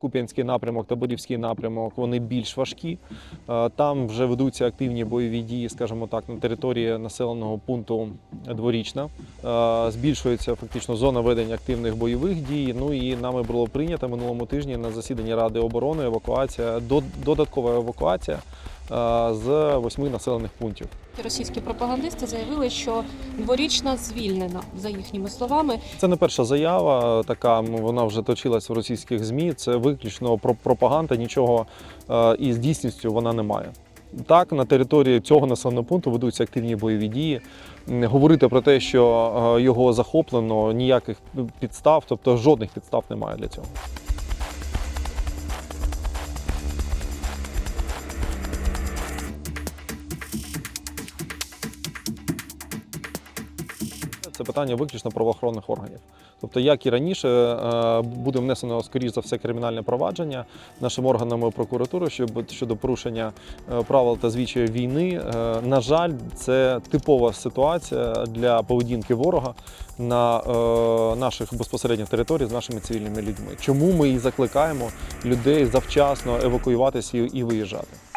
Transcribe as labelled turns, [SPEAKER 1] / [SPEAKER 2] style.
[SPEAKER 1] Куп'янський напрямок та Борівський напрямок вони більш важкі. Е, Там вже ведуться активні бойові дії, скажімо так, на території населеного пункту Дворічна. Е, Збільшується фактично зона ведення активних бойових дій. Ну і нами було прийнято минулому тижні на засіданні Ради оборони евакуація, додаткова евакуація з восьми населених пунктів.
[SPEAKER 2] Російські пропагандисти заявили, що дворічна звільнена, за їхніми словами.
[SPEAKER 1] Це не перша заява, така вона вже точилась в російських змі. Це виключно про пропаганда, нічого е, із дійсністю вона не має. Так, на території цього населеного пункту ведуться активні бойові дії. Говорити про те, що е, його захоплено, ніяких підстав, тобто жодних підстав немає для цього. Це питання виключно правоохоронних органів. Тобто, як і раніше, е, буде внесено скоріш за все кримінальне провадження нашими органами прокуратури щоб щодо порушення е, правил та звичаї війни. Е, На жаль, це типова ситуація для поведінки ворога на наших безпосередніх територіях з нашими цивільними людьми. Чому ми і закликаємо людей завчасно евакуюватися і виїжджати?